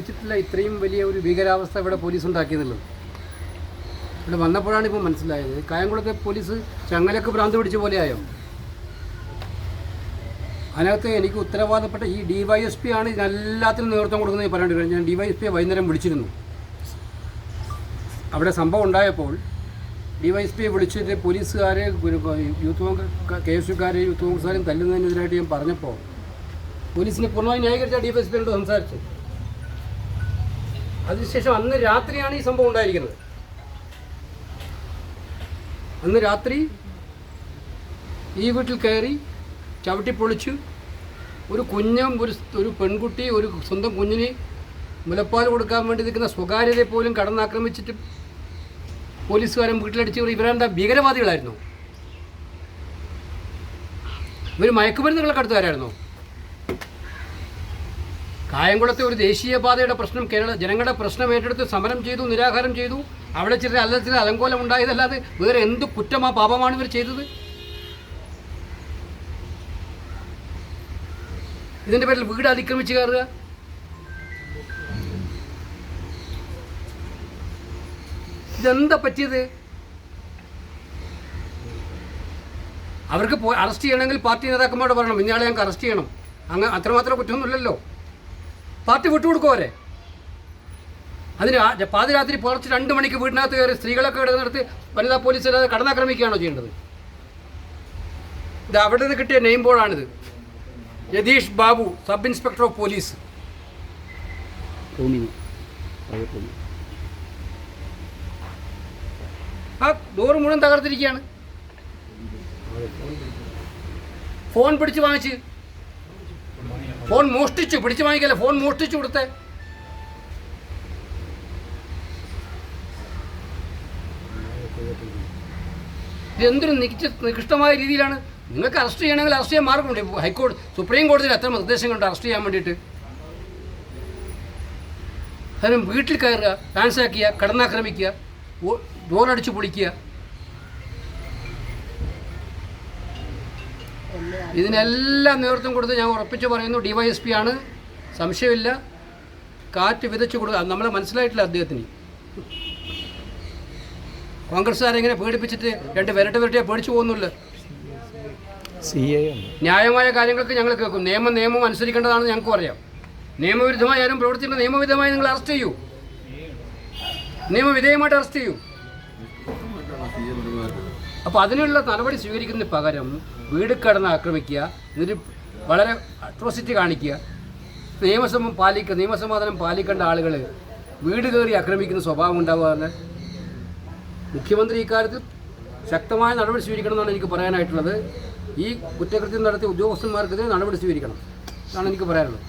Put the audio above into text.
വെച്ചിട്ടില്ല ഇത്രയും വലിയ ഒരു ഭീകരാവസ്ഥ ഇവിടെ പോലീസ് ഉണ്ടാക്കിയെന്നുള്ളത് ഇവിടെ വന്നപ്പോഴാണ് ഇപ്പോൾ മനസ്സിലായത്. കായംകുളത്തെ പോലീസ് ചങ്ങലക്ക് ഭ്രാന്ത് പിടിച്ച പോലെയായോ? അതിനകത്ത് എനിക്ക് ഉത്തരവാദപ്പെട്ട ഈ ഡി വൈ എസ് പി ആണ് ഇതിനെല്ലാത്തിനും നേതൃത്വം കൊടുക്കുന്നത് പറയേണ്ടി വരും ഞാൻ ഡി വൈ എസ് പിയെ വൈകുന്നേരം വിളിച്ചിരുന്നു. അവിടെ സംഭവം ഉണ്ടായപ്പോൾ ഡി വൈ എസ് പിയെ വിളിച്ചിട്ട് പോലീസുകാരെ യൂത്ത് കോൺഗ്രസ് കെ എസ് യുക്കാരെ യൂത്ത് കോൺഗ്രസ്സുകാരെയും തല്ലുന്നതിനെതിരായിട്ട് ഞാൻ പറഞ്ഞപ്പോൾ പോലീസിനെ പൂർണമായി ന്യായീകരിച്ച ഡി വൈ എസ് പിയോട് സംസാരിച്ചു. അതിനുശേഷം അന്ന് രാത്രിയാണ് ഈ സംഭവം ഉണ്ടായിരിക്കുന്നത്. അന്ന് രാത്രി ഈ വീട്ടിൽ കയറി ചവിട്ടി പൊളിച്ചു ഒരു കുഞ്ഞും ഒരു ഒരു പെൺകുട്ടി ഒരു സ്വന്തം കുഞ്ഞിന് മുലപ്പാൽ കൊടുക്കാൻ വേണ്ടി നിൽക്കുന്ന സ്വകാര്യതയെ പോലും കടന്നാക്രമിച്ചിട്ട് പോലീസുകാരൻ വീട്ടിലടിച്ച് ഇവരെന്താ ഭീകരവാദികളായിരുന്നു? ഇവർ മയക്കുമരുന്നുകളൊക്കെ അടുത്തുകാരായിരുന്നോ കായംകുളത്തെ ഒരു ദേശീയപാതയുടെ പ്രശ്നം കേരള ജനങ്ങളുടെ പ്രശ്നം ഏറ്റെടുത്ത് സമരം ചെയ്തു നിരാഹാരം ചെയ്തു. അവിടെ ചില അല്ല ചില അലങ്കോലം ഉണ്ടായതല്ലാതെ വേറെ എന്ത് കുറ്റമാ പാപമാണ് ഇവർ ചെയ്തത്? ഇതിന്റെ പേരിൽ വീട് അതിക്രമിച്ചു കയറുക. ഇതെന്താ പറ്റിയത്? അവർക്ക് അറസ്റ്റ് ചെയ്യണമെങ്കിൽ പാർട്ടി നേതാക്കന്മാരോട് പറയണം ഇന്നയാളെ ഞങ്ങൾക്ക് അറസ്റ്റ് ചെയ്യണം. അങ്ങ് അത്രമാത്രം കുറ്റമൊന്നുമില്ലല്ലോ. പാർട്ടി വിട്ടുകൊടുക്കും അവരെ. അതിന് പാതിരാത്രി പുലർച്ചെ രണ്ട് മണിക്ക് വീടിനകത്ത് കയറി സ്ത്രീകളൊക്കെ ഇവിടെ നിർത്തി വനിതാ പോലീസ് അല്ലാതെ കടന്നാക്രമിക്കുകയാണോ ചെയ്യേണ്ടത്? ഇത് അവിടെ നിന്ന് കിട്ടിയ name ബോർഡാണിത്. Yatheesh Babu sub inspector of police. ആ ഡോറ് മുഴുവൻ തകർത്തിരിക്കുകയാണ്. ഫോൺ പിടിച്ച് വാങ്ങിച്ച് ഫോൺ മോഷ്ടിച്ചു പിടിച്ചു വാങ്ങിക്കല്ലേ? ഫോൺ മോഷ്ടിച്ചു കൊടുത്തേ. ഇതെന്തൊരു നികിച്ച നികൃഷ്ടമായ രീതിയിലാണ്. നിങ്ങൾക്ക് അറസ്റ്റ് ചെയ്യണമെങ്കിൽ അറസ്റ്റ് ചെയ്യാൻ മാർഗമുണ്ട്. ഹൈക്കോടതി സുപ്രീം കോടതിയിൽ എത്ര നിർദ്ദേശങ്ങളുണ്ട് അറസ്റ്റ് ചെയ്യാൻ വേണ്ടിയിട്ട്. കാരണം വീട്ടിൽ കയറുക ആക്കിയ കടന്നാക്രമിക്കുക ഡോറടിച്ച് പൊളിക്കുക. ഇതിനെല്ലാം നേതൃത്വം കൊടുത്ത് ഞാൻ ഉറപ്പിച്ച് പറയുന്നു ഡി വൈ എസ് പി ആണ്. സംശയമില്ല. കാറ്റ് വിതച്ചു കൊടുക്കുക നമ്മളെ മനസ്സിലായിട്ടില്ല അദ്ദേഹത്തിന്. കോൺഗ്രസ്സുകാരെങ്ങനെ പേടിപ്പിച്ചിട്ട് രണ്ട് വിരട്ട് വിരട്ടിയെ പേടിച്ചു പോകുന്നില്ല ന്യായമായ കാര്യങ്ങൾക്ക് ഞങ്ങൾ കേൾക്കും. നിയമം നിയമം അനുസരിക്കേണ്ടതാണെന്ന് ഞങ്ങൾക്ക് അറിയാം. നിയമവിരുദ്ധമായി ആരും പ്രവർത്തിക്കുന്ന നിയമവിധമായി നിങ്ങൾ അറസ്റ്റ് ചെയ്യൂ. നിയമവിധേയമായിട്ട് അറസ്റ്റ് ചെയ്യൂ. അപ്പോൾ അതിനുള്ള നടപടി സ്വീകരിക്കുന്ന പകരം വീട് കടന്ന് ആക്രമിക്കുക എന്നിട്ട് വളരെ അട്രോസിറ്റി കാണിക്കുക. നിയമസമം പാലിക്കുക നിയമസമാധാനം പാലിക്കേണ്ട ആളുകൾ വീട് കയറി ആക്രമിക്കുന്ന സ്വഭാവം ഉണ്ടാവാറില്ല മുഖ്യമന്ത്രി ഇക്കാര്യത്തിൽ ശക്തമായ നടപടി സ്വീകരിക്കണമെന്നാണ് എനിക്ക് പറയാനായിട്ടുള്ളത്. ഈ കുറ്റകൃത്യം നടത്തിയ ഉദ്യോഗസ്ഥന്മാർക്കെതിരെ നടപടി സ്വീകരിക്കണം എന്നാണ് എനിക്ക് പറയാനുള്ളത്.